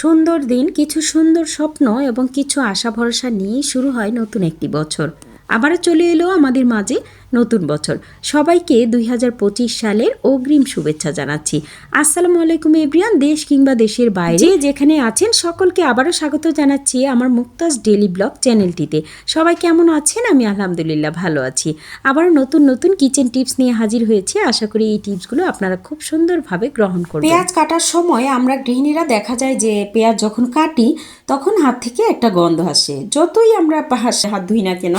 সুন্দর দিন, কিছু সুন্দর স্বপ্ন এবং কিছু আশা ভরসা নিয়ে শুরু হয় নতুন একটি বছর। আবার চলে এলো আমাদের মাঝে নতুন বছর। সবাইকে দুই হাজার পঁচিশ সালের অগ্রিম শুভেচ্ছা জানাচ্ছি। আসসালামু আলাইকুম এব্রিয়ান দেশ কিংবা দেশের বাইরে। যেখানে আছেন সকলকে আবারও স্বাগত জানাচ্ছি আমার মুক্তাজ ডেলি ব্লগ চ্যানেলটিতে। সবাই কেমন আছেন? আমি আলহামদুলিল্লাহ ভালো আছি। আবারও নতুন নতুন কিচেন টিপস নিয়ে হাজির হয়েছি। আশা করি এই টিপসগুলো আপনারা খুব সুন্দরভাবে গ্রহণ করবেন। পেঁয়াজ কাটার সময় আমরা গৃহিণীরা দেখা যায় যে পেঁয়াজ যখন কাটি তখন হাত থেকে একটা গন্ধ আসে। যতই আমরা হাত ধুই না কেন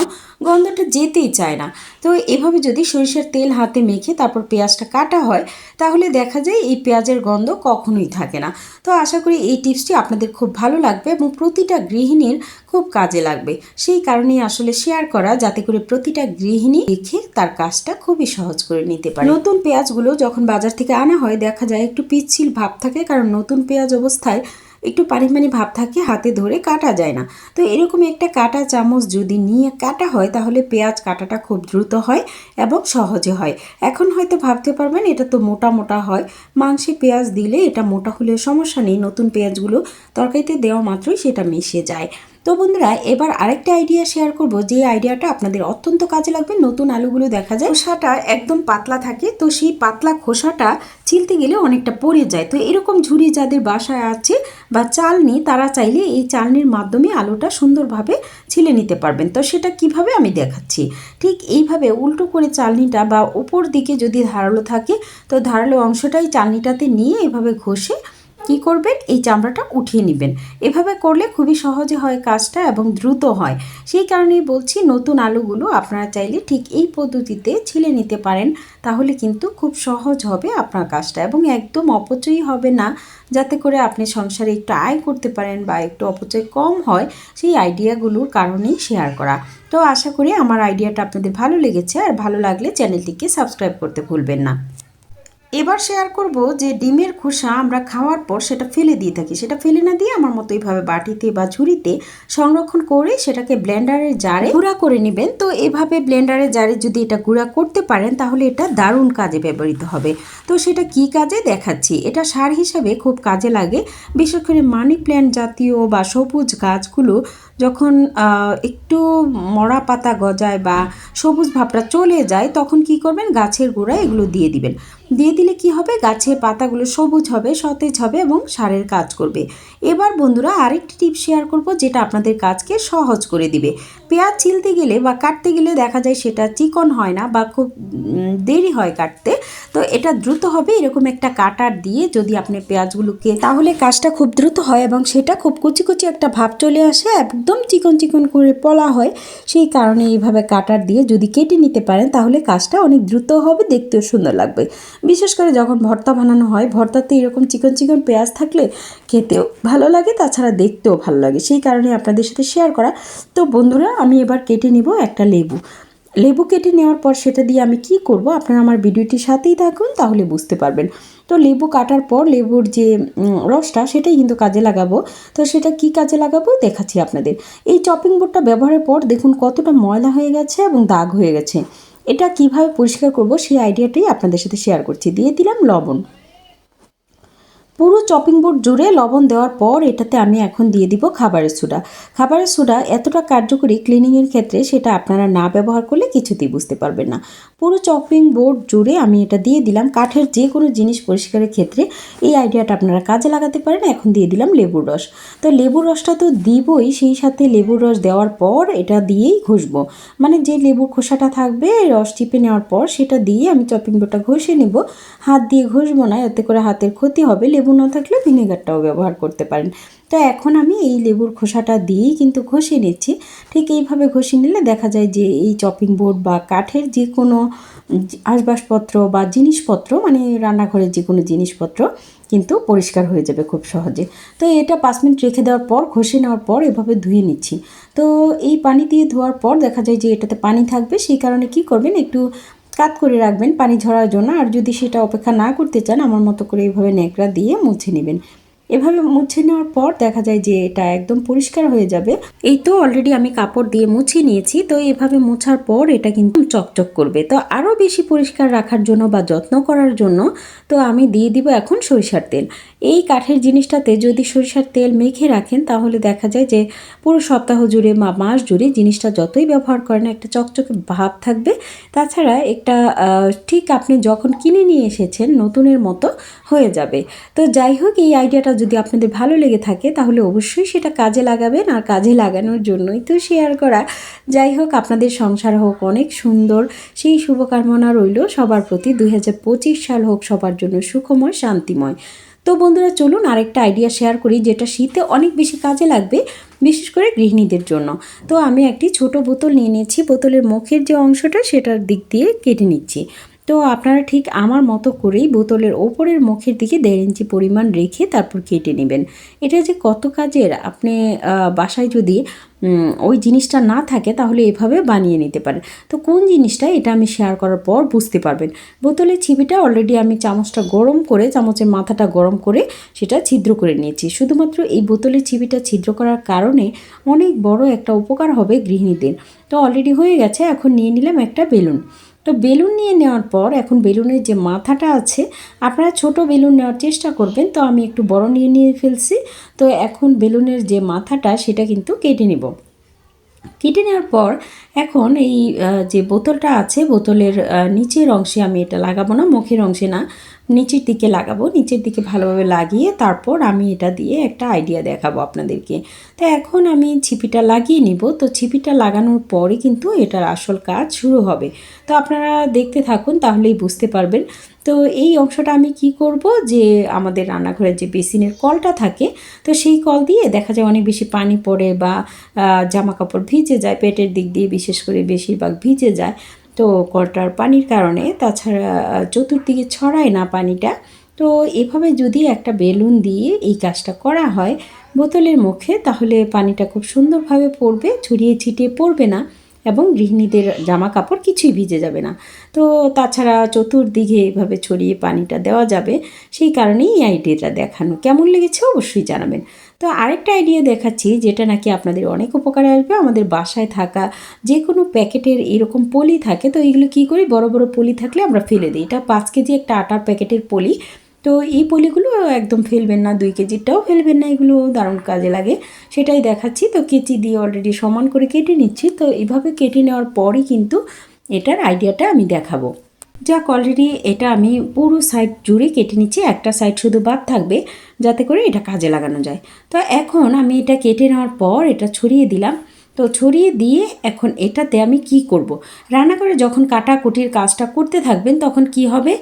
গন্ধটা যেতেই চায় না। তো এভাবে যদি সরিষার তেল হাতে মেখে তারপর পেঁয়াজটা কাটা হয়, তাহলে দেখা যায় এই পেঁয়াজের গন্ধ কখনোই থাকে না। তো আশা করি এই টিপসটি আপনাদের খুব ভালো লাগবে এবং প্রতিটা গৃহিণীর খুব কাজে লাগবে। সেই কারণেই আসলে শেয়ার করা, যাতে করে প্রতিটা গৃহিণী দেখে তার কাজটা খুবই সহজ করে নিতে পারে। নতুন পেঁয়াজগুলো যখন বাজার থেকে আনা হয়, দেখা যায় একটু পিচ্ছিল ভাব থাকে, কারণ নতুন পেঁয়াজ অবস্থায় একটু পানি পানি ভাব থাকে, হাতে ধরে কাটা যায় না। তো এরকম একটা কাটা চামচ যদি নিয়ে কাটা হয়, তাহলে পেঁয়াজ কাটাটা খুব দ্রুত হয় এবং সহজে হয়। এখন হয়তো ভাবতে পারবেন, এটা তো মোটা মোটা হয়। মাংসে পেঁয়াজ দিলে এটা মোটা হলেও সমস্যা নেই, নতুন পেঁয়াজগুলো তরকারিতে দেওয়া মাত্রই সেটা মিশে যায়। তো বন্ধুরা, এবার আরেকটা আইডিয়া শেয়ার করব, যে আইডিয়াটা আপনাদের অত্যন্ত কাজে লাগবে, নতুন আলুগুলো দেখা যায়। খোসাটা একদম পাতলা থাকে, তো সেই পাতলা খোসাটা ছিলতে গেলে অনেকটা পড়ে যায়। তো এরকম ঝুড়ি যাদের বাসায় আছে বা চালনি, তারা চাইলে এই চালনির মাধ্যমে আলুটা সুন্দরভাবে ছিলে নিতে পারবেন। তো সেটা কীভাবে আমি দেখাচ্ছি। ঠিক এইভাবে উল্টো করে চালনিটা বা উপর দিকে যদি ধারালো থাকে, তো ধারালো অংশটাই চালনিটাতে নিয়ে এভাবে ঘষে কি করবেন? এই চামড়াটা উঠিয়ে নেবেন। এভাবে করলে খুবই সহজে হয় কাজটা এবং দ্রুত হয়। সেই কারণেই বলছি নতুন আলুগুলো আপনারা চাইলে ঠিক এই পদ্ধতিতে ছিলে নিতে পারেন। তাহলে কিন্তু খুব সহজ হবে আপনার কাজটা এবং একদম অপচয়ই হবে না। যাতে করে আপনি সংসারে একটু আয় করতে পারেন বা একটু অপচয় কম হয়, সেই আইডিয়াগুলোর কারণেই শেয়ার করা। তো আশা করি আমার আইডিয়াটা আপনাদের ভালো লেগেছে। আর ভালো লাগলে চ্যানেলটিকে সাবস্ক্রাইব করতে ভুলবেন না। এবার শেয়ার করব যে ডিমের খোসা আমরা খাওয়ার পর সেটা ফেলে দিয়ে থাকি। সেটা ফেলে না দিয়ে আমার মতো এইভাবে বাটিতে বা ঝুড়িতে সংরক্ষণ করে সেটাকে ব্লেন্ডারের জারে গুঁড়া করে নেবেন। তো এভাবে ব্লেন্ডারের জারে যদি এটা গুঁড়া করতে পারেন, তাহলে এটা দারুণ কাজে ব্যবহৃত হবে। তো সেটা কি কাজে? দেখাচ্ছি। এটা সার হিসাবে খুব কাজে লাগে। বিশেষ করে মানি প্ল্যান্ট জাতীয় বা সবুজ গাছগুলো যখন একটু মরা পাতা গজায় বা সবুজ ভাবটা চলে যায়, তখন কি করবেন? গাছের গোড়ায় এগুলো দিয়ে দিবেন। দিয়ে দিলে কি হবে? গাছের পাতাগুলো সবুজ হবে, সতেজ হবে এবং সারের কাজ করবে। এবার বন্ধুরা আরেকটি টিপ শেয়ার করব, যেটা আপনাদের কাজকে সহজ করে দিবে। পেঁয়াজ ছিলতে গেলে বা কাটতে গেলে দেখা যায় সেটা চিকন হয় না বা খুব দেরি হয় কাটতে। তো এটা দ্রুত হবে, এরকম একটা কাটার দিয়ে যদি আপনি পেঁয়াজগুলোকে, তাহলে কাজটা খুব দ্রুত হয় এবং সেটা খুব কুচি কুচি একটা ভাব চলে আসে, একদম চিকন চিকন করে পলা হয়। সেই কারণে এইভাবে কাটার দিয়ে যদি কেটে নিতে পারেন, তাহলে কাজটা অনেক দ্রুত হবে, দেখতেও সুন্দর লাগবে। বিশেষ করে যখন ভর্তা বানানো হয়, ভর্তাতে এরকম চিকন চিকন পেঁয়াজ থাকলে খেতেও ভালো লাগে, তাছাড়া দেখতেও ভালো লাগে। সেই কারণে আপনাদের সাথে শেয়ার করা। তো বন্ধুরা এবার কেটে নিব একটা লেবু। লেবু কেটে নেওয়ার পর সেটা দিয়ে আমি কি করব? আপনারা আমার ভিডিওটির সাথেই থাকুন, তাহলে বুঝতে পারবেন। তো লেবু কাটার পর লেবুর যে রসটা, সেটাই কিন্তু কাজে লাগাবো। তো সেটা কি কাজে লাগাবো? দেখাচ্ছি আপনাদের। এই চপিং বোর্ডটা ব্যবহারের পর দেখুন কতটা ময়লা হয়ে গেছে এবং দাগ হয়ে গেছে। এটা কীভাবে পরিষ্কার করব সেই আইডিয়াটাই আপনাদের সাথে শেয়ার করছি। দিয়ে দিলাম লবণ। পুরো চপিং বোর্ড জুড়ে লবণ দেওয়ার পর এটাতে আমি এখন দিয়ে দিব খাবারের সোডা। খাবারের সোডা এতটা কার্যকরী ক্লিনিংয়ের ক্ষেত্রে সেটা আপনারা না ব্যবহার করলে কিছুতেই বুঝতে পারবেন না। পুরো চপিং বোর্ড জুড়ে আমি এটা দিয়ে দিলাম কাঠের যে কোনো জিনিস পরিষ্কারের ক্ষেত্রে। এই আইডিয়াটা আপনারা কাজে লাগাতে পারেন, এখন দিয়ে দিলাম লেবুর রস। তো লেবুর রসটা তো দিবই, সেই সাথে লেবুর রস দেওয়ার পর এটা দিয়েই ঘষবো। মানে যে লেবুর খোসাটা থাকবে, রস চিপে নেওয়ার পর সেটা দিয়ে আমি চপিং বোর্ডটা ঘষে নেব। হাত দিয়ে ঘষবো না, এতে করে হাতের ক্ষতি হবে লেবু লেবু না থাকলে ভিনেগারটাও ব্যবহার করতে পারেন। তো এখন আমি এই লেবুর খোসাটা দিয়েই কিন্তু ঘষে নিচ্ছি। ঠিক এইভাবে ঘষে নিলে দেখা যায় যে এই চপিং বোর্ড বা কাঠের যে কোনো আসবাসপত্র বা জিনিসপত্র মানে রান্নাঘরের যে কোনো জিনিসপত্র কিন্তু পরিষ্কার হয়ে যাবে খুব সহজে। তো এটা পাঁচ মিনিট রেখে দেওয়ার পর, ঘষে নেওয়ার পর এভাবে ধুয়ে নিচ্ছি। তো এই পানি দিয়ে ধোয়ার পর দেখা যায় যে এটাতে পানি থাকবে, সেই কারণে কি করবেন, একটু কাত করে রাখবেন পানি ঝরার জন্য। আর যদি সেটা অপেক্ষা না করতে চান, আমার মতো করে এইভাবে ন্যাকড়া দিয়ে মুছে নেবেন। এভাবে মুছে নেওয়ার পর দেখা যায় যে এটা একদম পরিষ্কার হয়ে যাবে। এই তো অলরেডি আমি কাপড় দিয়ে মুছে নিয়েছি, তো এভাবে মোছার পর এটা কিন্তু চকচক করবে। তো আরও বেশি পরিষ্কার রাখার জন্য বা যত্ন করার জন্য তো আমি দিয়ে দিব এখন সরিষার তেল। এই কাঠের জিনিসটাতে যদি সরিষার তেল মেখে রাখেন, তাহলে দেখা যায় যে পুরো সপ্তাহ জুড়ে বা মাস জুড়ে জিনিসটা যতই ব্যবহার করেন, একটা চকচকে ভাব থাকবে। তাছাড়া একটা ঠিক আপনি যখন কিনে নিয়ে এসেছেন, নতুনের মতো হয়ে যাবে। তো যাই হোক, এই আইডিয়াটা যদি আপনাদের ভালো লেগে থাকে, তাহলে অবশ্যই সেটা কাজে লাগাবেন আর কাজে লাগানোর জন্যই তো শেয়ার করা। যাই হোক, আপনাদের সংসার হোক অনেক সুন্দর। সেই শুভকামনা রইল সবার প্রতি। দুই হাজার পঁচিশ সাল হোক সবার জন্য সুখময়, শান্তিময়। তো বন্ধুরা, চলুন আরেকটা আইডিয়া শেয়ার করি, যেটা শীতে অনেক বেশি কাজে লাগবে, বিশেষ করে গৃহিণীদের জন্য। তো আমি একটি ছোট বোতল নিয়ে নিয়েছি। বোতলের মুখের যে অংশটা, সেটার দিক দিয়ে কেটে নিচ্ছি। তো আপনারা ঠিক আমার মতো করেই বোতলের ওপরের মুখের দিকে দেড় ইঞ্চি পরিমাণ রেখে তারপর কেটে নেবেন। এটা যে কত কাজের? আপনি বাসায় যদি ওই জিনিসটা না থাকে তাহলে এভাবে বানিয়ে নিতে পারেন। তো কোন জিনিসটা এটা আমি শেয়ার করার পর বুঝতে পারবেন। বোতলের ছিপিটা অলরেডি আমি চামচটা গরম করে, চামচের মাথাটা গরম করে সেটা ছিদ্র করে নিয়েছি। শুধুমাত্র এই বোতলের ছিপিটা ছিদ্র করার কারণে অনেক বড় একটা উপকার হবে গৃহিণীদের। তো অলরেডি হয়ে গেছে, এখন নিয়ে নিলাম একটা বেলুন। তো বেলুন নিয়ে নেওয়ার পর এখন বেলুনের যে মাথাটা আছে, আপনারা ছোট বেলুন নেওয়ার চেষ্টা করবেন। তো আমি একটু বড় নিয়ে নিয়ে ফেলছি। তো এখন বেলুনের যে মাথাটা, সেটা কিন্তু কেটে নেব। কেটে নেওয়ার পর এখন এই যে বোতলটা আছে, বোতলের নিচের অংশে আমি এটা লাগাবো না, মুখের অংশে না, নিচের দিকে লাগাবো, নিচের দিকে ভালোভাবে লাগিয়ে তারপর আমি এটা দিয়ে একটা আইডিয়া দেখাবো আপনাদেরকে। তো এখন আমি ছিপিটা লাগিয়ে নিব, তো ছিপিটা লাগানোর পরে কিন্তু এটার আসল কাজ শুরু হবে। তো আপনারা দেখতে থাকুন, তাহলেই বুঝতে পারবেন তো এই অংশটা আমি কি করব? যে আমাদের রান্নাঘরের যে বেসিনের কলটা থাকে, তো সেই কল দিয়ে দেখা যায় অনেক বেশি পানি পড়ে বা জামা কাপড় ভিজে যায়, পেটের দিক দিয়ে বিশেষ করে বেশিরভাগ ভিজে যায়। তো কলটার পানির কারণে, তাছাড়া চতুর্দিকে ছড়ায় না পানিটা। তো এভাবে যদি একটা বেলুন দিয়ে এই কাজটা করা হয় বোতলের মুখে, তাহলে পানিটা খুব সুন্দরভাবে পড়বে, ছড়িয়ে ছিটিয়ে পড়বে না। এবং গৃহিণীদের জামা কাপড় কিছুই ভিজে যাবে না। তো তাছাড়া চতুর্দিকে এভাবে ছড়িয়ে পানিটা দেওয়া যাবে, সেই কারণেই এই আইডিয়াটা দেখানো। কেমন লেগেছে অবশ্যই জানাবেন। তো আরেকটা আইডিয়া দেখাচ্ছি, যেটা নাকি আপনাদের অনেক উপকারে আসবে। আমাদের বাসায় থাকা যে কোনো প্যাকেটের এরকম পলি থাকে, তো এগুলো কী করি? বড় বড় পলি থাকলে আমরা ফেলে দিই। এটা পাঁচ কেজি একটা আটার প্যাকেটের পলি। তো এই পলিগুলো একদম ফেলবেন না, দুই কেজিটাও ফেলবেন না, এগুলো দারুণ কাজে লাগে। সেটাই দেখাচ্ছি। তো কেচি দিয়ে অলরেডি সমান করে কেটে নিচ্ছি। তো এইভাবে কেটে নেওয়ার পরই কিন্তু এটার আইডিয়াটা আমি দেখাবো। যাক অলরেডি এটা আমি পুরো সাইড জুড়ে কেটে নিচ্ছি। একটা সাইড শুধু বাদ থাকবে, যাতে করে এটা কাজে লাগানো যায়। তো এখন আমি এটা কেটে নেওয়ার পর এটা ছড়িয়ে দিলাম। তো ছড়িয়ে দিয়ে এখন এটাতে আমি কি করব। রান্না করে যখন কাটাকুটির কাজটা করতে থাকবেন, তখন কি হবে?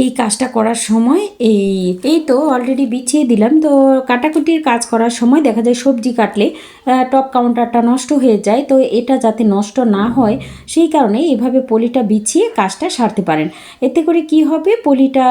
এই কাজটা করার সময় এই এই তো অলরেডি বিছিয়ে দিলাম। তো কাটাকুটির কাজ করার সময় দেখা যায় সবজি কাটলে টপ কাউন্টারটা নষ্ট হয়ে যায়। তো এটা যাতে নষ্ট না হয়, সেই কারণে এভাবে পলিটা বিছিয়ে কাজটা সারতে পারেন। এতে করে কি হবে? পলিটা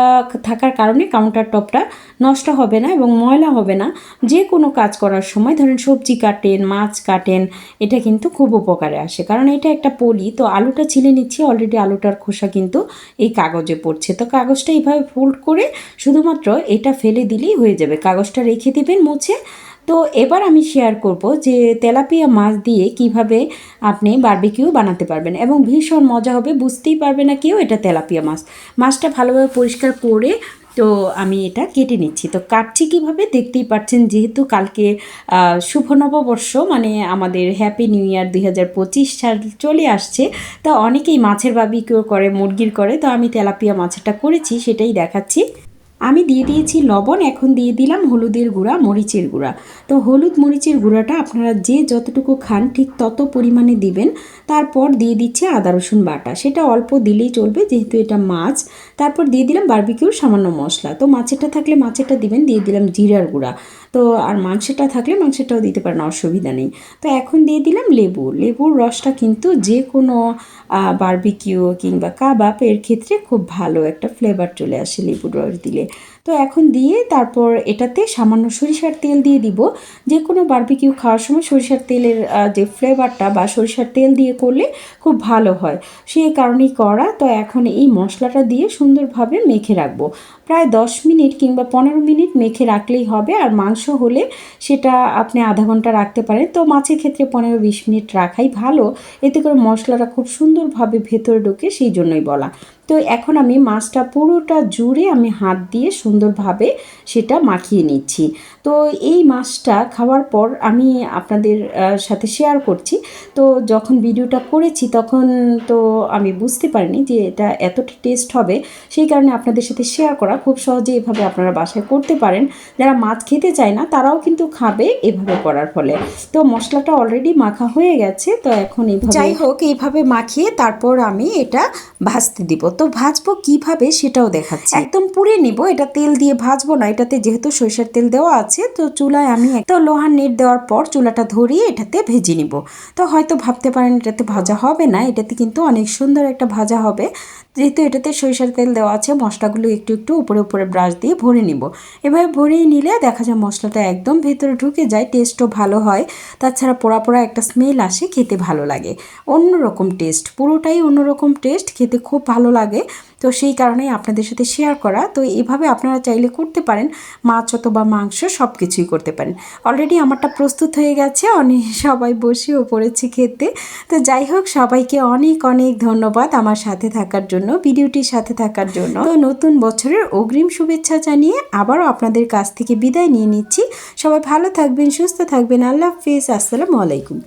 থাকার কারণে কাউন্টার টপটা নষ্ট হবে না এবং ময়লা হবে না। যে কোনো কাজ করার সময় ধরেন সবজি কাটেন, মাছ কাটেন এটা কিন্তু খুব উপকারে আসে। কারণ এটা একটা পলি, তো আলুটা ছিলে নিচ্ছি অলরেডি আলুটার খোসা কিন্তু এই কাগজে পড়ছে। তো কাগজটা এইভাবে ফোল্ড করে শুধুমাত্র এটা ফেলে দিলেই হয়ে যাবে। কাগজটা রেখে দিবেন, মুছে। তো এবার আমি শেয়ার করব যে তেলাপিয়া মাছ দিয়ে কীভাবে আপনি বারবিকিউ বানাতে পারবেন। এবং ভীষণ মজা হবে, বুঝতেই পারবে না কেউ এটা তেলাপিয়া মাছ। মাছটা ভালোভাবে পরিষ্কার করে তো আমি এটা কেটে নিচ্ছি। তো কাটছি কীভাবে? দেখতেই পাচ্ছেন যেহেতু কালকে শুভ নববর্ষ মানে আমাদের হ্যাপি নিউ ইয়ার দুই হাজার পঁচিশ সাল চলে আসছে। তা অনেকেই মাছের বাবি কেউ করে, মুরগির করে, তো আমি তেলাপিয়া মাছেরটা করেছি, সেটাই দেখাচ্ছি। আমি দিয়ে দিয়েছি লবণ, এখন দিয়ে দিলাম হলুদের গুঁড়া, মরিচের গুঁড়া। তো হলুদ, মরিচের গুঁড়াটা আপনারা যে যতটুকু খান ঠিক তত পরিমাণে দিবেন। তারপর দিয়ে দিচ্ছে আদা, রসুন বাটা। সেটা অল্প দিলেই চলবে, যেহেতু এটা মাছ। তারপর দিয়ে দিলাম বারবিকিউর সামান্য মশলা। তো মাছেরটা থাকলে মাছেরটা দিবেন, দিয়ে দিলাম জিরার গুঁড়া। তো আর মাংসটা থাকলে মাংসটাও দিতে পারেন, অসুবিধা নেই। তো এখন দিয়ে দিলাম লেবু। লেবুর রসটা কিন্তু যে কোনো বারবিকিউ কিংবা কাবাব এর ক্ষেত্রে খুব ভালো একটা ফ্লেভার চলে আসে লেবুর রস দিলে। তো এখন দিয়ে তারপর এটাতে সামান্য সরিষার তেল দিয়ে দিব। যে কোনো বারবিকিউ খাওয়ার সময় সরিষার তেলের যে ফ্লেভারটা বা সরিষার তেল দিয়ে করলে খুব ভালো হয়। সেই কারণেই করা। তো এখন এই মশলাটা দিয়ে সুন্দরভাবে মেখে রাখব। প্রায় দশ মিনিট কিংবা পনেরো মিনিট মেখে রাখলেই হবে। আর মাংস হলে সেটা আপনি আধা ঘণ্টা রাখতে পারেন। তো মাছের ক্ষেত্রে পনেরো বিশ মিনিট রাখাই ভালো। এতে করে মশলাটা খুব সুন্দরভাবে ভেতরে ঢোকে সেই জন্যই বলা। তো এখন আমি মাছটা পুরোটা জুড়ে আমি হাত দিয়ে সুন্দরভাবে সেটা মাখিয়ে নিচ্ছি। তো এই মাছটা খাওয়ার পর আমি আপনাদের সাথে শেয়ার করছি। তো যখন ভিডিওটা করেছি তখন তো আমি বুঝতে পারিনি যে এটা এতটা টেস্ট হবে। সেই কারণে আপনাদের সাথে শেয়ার করা। খুব সহজে এভাবে আপনারা বাসায় করতে পারেন। যারা মাছ খেতে চায় না তারাও কিন্তু খাবে এভাবে করার ফলে। তো মশলাটা অলরেডি মাখা হয়ে গেছে। তো এখন এইভাবে যাই হোক এইভাবে মাখিয়ে তারপর আমি এটা ভাজতে দিব। তো ভাজবো কীভাবে সেটাও দেখাচ্ছি। একদম পুড়ে নিব। এটা তেল দিয়ে ভাজবো না। এটাতে যেহেতু সরিষার তেল দেওয়া আছে তো চুলায় আমি তো লোহার নেট দেওয়ার পর চুলাটা ধরিয়ে এটাতে ভেজে নিব। তো হয়তো ভাবতে পারেন এটাতে ভাজা হবে না, এটাতে কিন্তু অনেক সুন্দর একটা ভাজা হবে। যেহেতু এটাতে সরিষার তেল দেওয়া আছে, মশলাগুলো একটু একটু উপরে উপরে ব্রাশ দিয়ে ভরে নিব। এভাবে ভরিয়ে নিলে দেখা যায় মশলাটা একদম ভেতরে ঢুকে যায়, টেস্টও ভালো হয়। তাছাড়া পোড়া পোড়া একটা স্মেল আসে, খেতে ভালো লাগে। অন্যরকম টেস্ট, পুরোটাই অন্যরকম টেস্ট, খেতে খুব ভালো লাগে। তো সেই কারণেই আপনাদের সাথে শেয়ার করা। তো এভাবে আপনারা চাইলে করতে পারেন। মাছ অথবা মাংস সব কিছুই করতে পারেন। অলরেডি আমারটা প্রস্তুত হয়ে গেছে। অনেক সবাই বসেও পড়েছে খেতে। তো যাই হোক, সবাইকে অনেক অনেক ধন্যবাদ আমার সাথে থাকার জন্য, ভিডিওটির সাথে থাকার জন্য। তো নতুন বছরের অগ্রিম শুভেচ্ছা জানিয়ে আবারও আপনাদের কাছ থেকে বিদায় নিয়ে নিচ্ছি। সবাই ভালো থাকবেন, সুস্থ থাকবেন। আল্লাহ হাফিজ। আসসালামু আলাইকুম।